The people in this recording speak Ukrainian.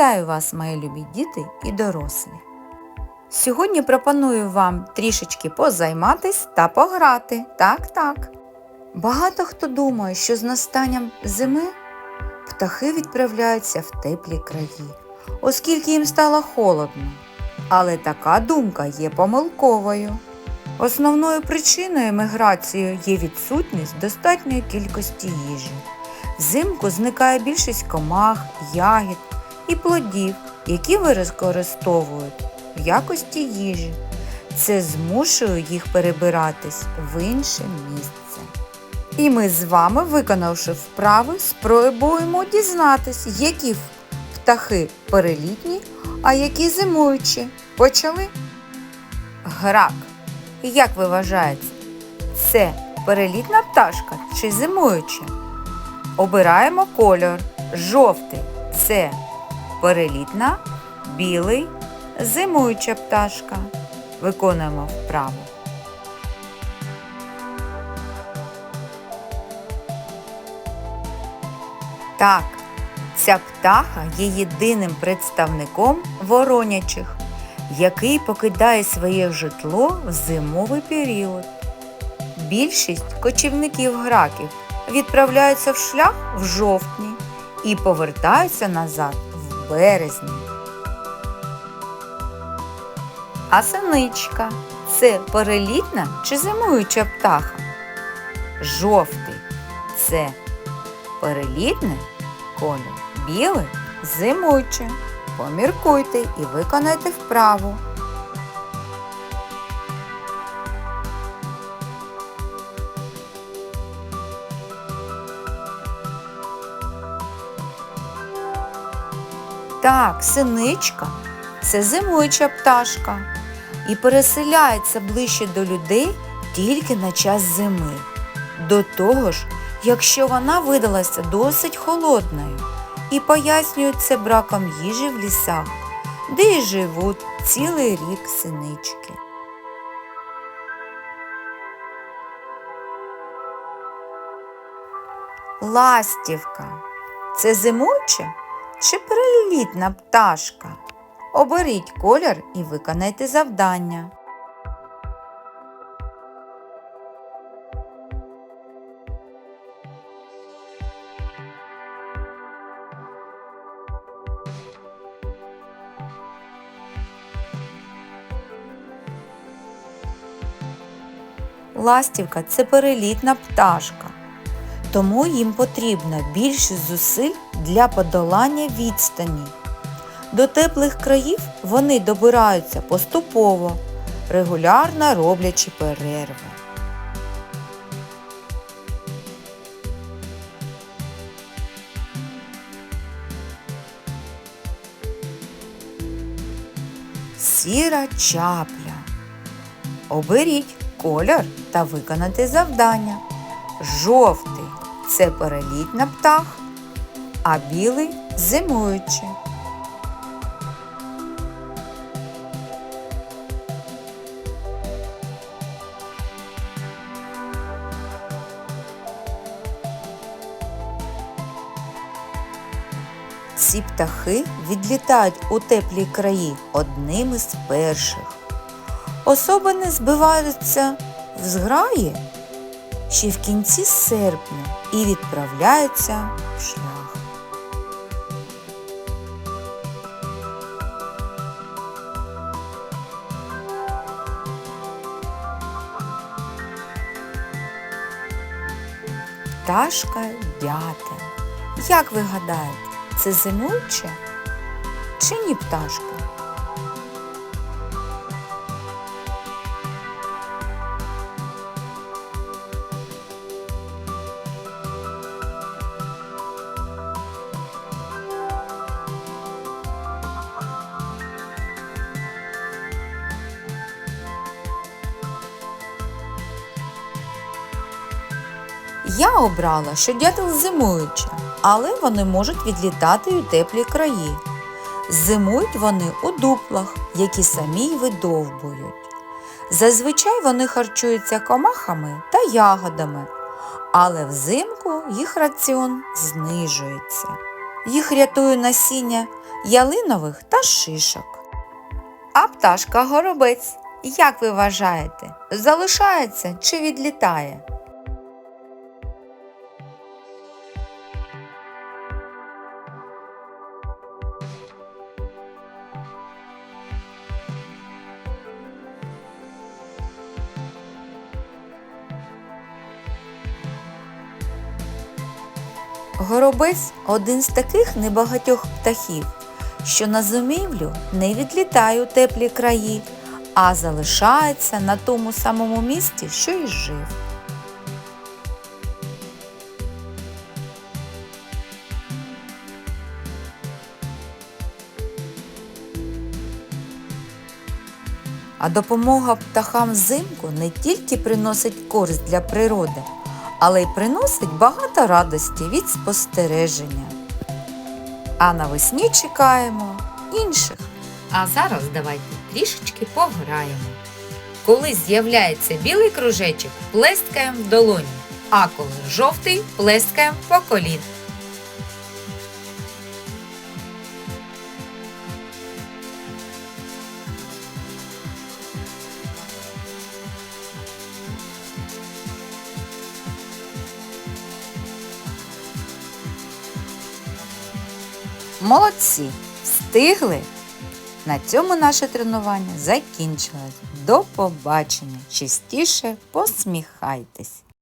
Вітаю вас, мої любі діти і дорослі. Сьогодні пропоную вам трішечки позайматись та пограти. Так, так. Багато хто думає, що з настанням зими птахи відправляються в теплі краї, оскільки їм стало холодно. Але така думка є помилковою. Основною причиною міграції є відсутність достатньої кількості їжі. Взимку зникає більшість комах, ягід і плодів, які ви використовують в якості їжі. Це змушує їх перебиратись в інше місце. І ми з вами, виконавши вправи, спробуємо дізнатись, які птахи перелітні, а які зимуючі. Почали? Грак. Як ви вважаєте, це перелітна пташка чи зимуюча? Обираємо кольор. Жовтий це перелітна, білий зимуюча пташка. Виконуємо вправу. Так, ця птаха є єдиним представником воронячих, який покидає своє житло в зимовий період. Більшість кочівників граків відправляються в шлях в жовтні і повертаються назад березні. А синичка це перелітна чи зимуюча птаха? Жовтий це перелітний колір, білий зимуючий. Поміркуйте і виконайте вправу. Так, синичка це зимуюча пташка і переселяється ближче до людей тільки на час зими. До того ж, якщо вона видалася досить холодною і пояснюють це браком їжі в лісах, де й живуть цілий рік синички. Ластівка це зимуюча чи перелітна пташка? Оберіть колір і виконайте завдання. Ластівка це перелітна пташка, тому їм потрібно більше зусиль для подолання відстані. До теплих країв вони добираються поступово, регулярно роблячи перерви. Сіра чапля. Оберіть колір та виконати завдання. Жовтий це перелітна птах, а білий зимуючий. Ці птахи відлітають у теплі краї одними з перших. Особини збиваються в зграї ще в кінці серпня і відправляються в шлях. Пташка дятел. Як ви гадаєте, це зимуюча чи ні пташка? Я обрала, що дятел зимуюча, але вони можуть відлітати у теплі краї. Зимують вони у дуплах, які самі видовбують. Зазвичай вони харчуються комахами та ягодами, але взимку їх раціон знижується. Їх рятує насіння ялинових та шишок. А пташка горобець, як ви вважаєте, залишається чи відлітає? Горобець один з таких небагатьох птахів, що на зимівлю не відлітає у теплі краї, а залишається на тому самому місці, що й жив. А допомога птахам взимку не тільки приносить користь для природи, але й приносить багато радості від спостереження. А навесні чекаємо інших. А зараз давайте трішечки пограємо. Коли з'являється білий кружечок, плескаємо в долоні, а коли жовтий, плескаємо по колін. Молодці! Встигли! На цьому наше тренування закінчилось. До побачення! Частіше посміхайтесь!